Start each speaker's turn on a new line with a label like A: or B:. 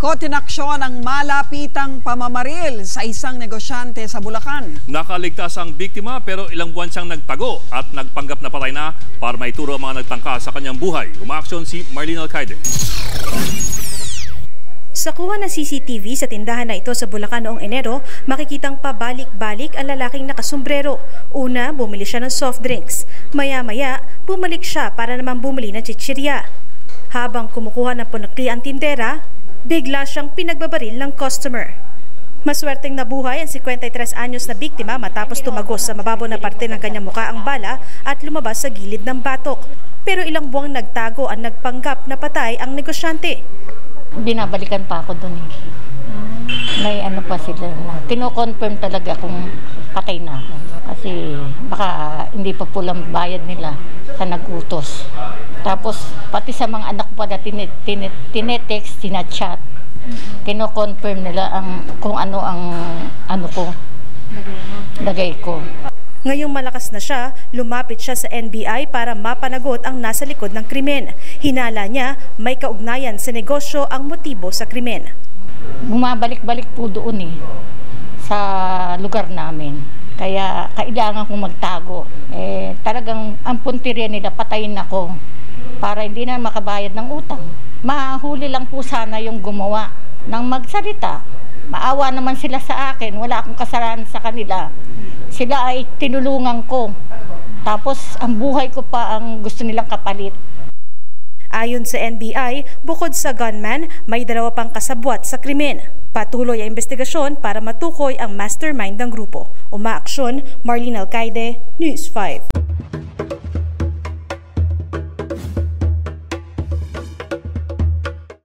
A: Kotinaksyon ang malapitang pamamaril sa isang negosyante sa Bulacan.
B: Nakaligtas ang biktima pero ilang buwan siyang nagtago at nagpanggap na patay na para maituro ang mga nagtangka sa kanyang buhay. Umaaksyon si Marlene Alcaide.
C: Sa kuha ng CCTV sa tindahan na ito sa Bulacan noong Enero, makikitang pabalik-balik ang lalaking nakasombrero. Una, bumili siya ng soft drinks. Maya-maya, bumalik siya para naman bumili ng chichirya. Habang kumukuha ng punakli ang tindera, bigla siyang pinagbabaril ng customer. Maswerteng nabuhay ang 53 anyos na biktima matapos tumagos sa mababaw na parte ng kanyang muka ang bala at lumabas sa gilid ng batok. Pero ilang buwang nagtago ang nagpanggap na patay ang negosyante.
D: binabalikan pa ako doon eh. May ano pa sila na kino-confirm talaga kung patay na ako. Kasi baka hindi pa pulang bayad nila sa nagutos. Tapos pati sa mga anak ko pa na tinet, tinet, tinetext, sinachat. Kino-confirm nila ang kung ano ang ano ko. Lagay ko.
C: Ngayong malakas na siya, lumapit siya sa NBI para mapanagot ang nasa likod ng krimen. Hinala niya may kaugnayan sa negosyo ang motibo sa krimen.
D: bumabalik-balik po doon eh sa lugar namin. Kaya kailangan kong magtago. Eh, talagang ang puntirya nila patayin ako para hindi na makabayad ng utang. Mahuli lang po sana yung gumawa ng magsalita. Maawa naman sila sa akin. Wala akong kasalanan sa kanila. Sila ay tinulungan ko. Tapos ang buhay ko pa ang gusto nilang kapalit.
C: Ayon sa NBI, bukod sa gunman, may dalawa pang kasabwat sa krimen. Patuloy ang investigasyon para matukoy ang mastermind ng grupo. Umaaksyon, Marlene Alcaide, News 5.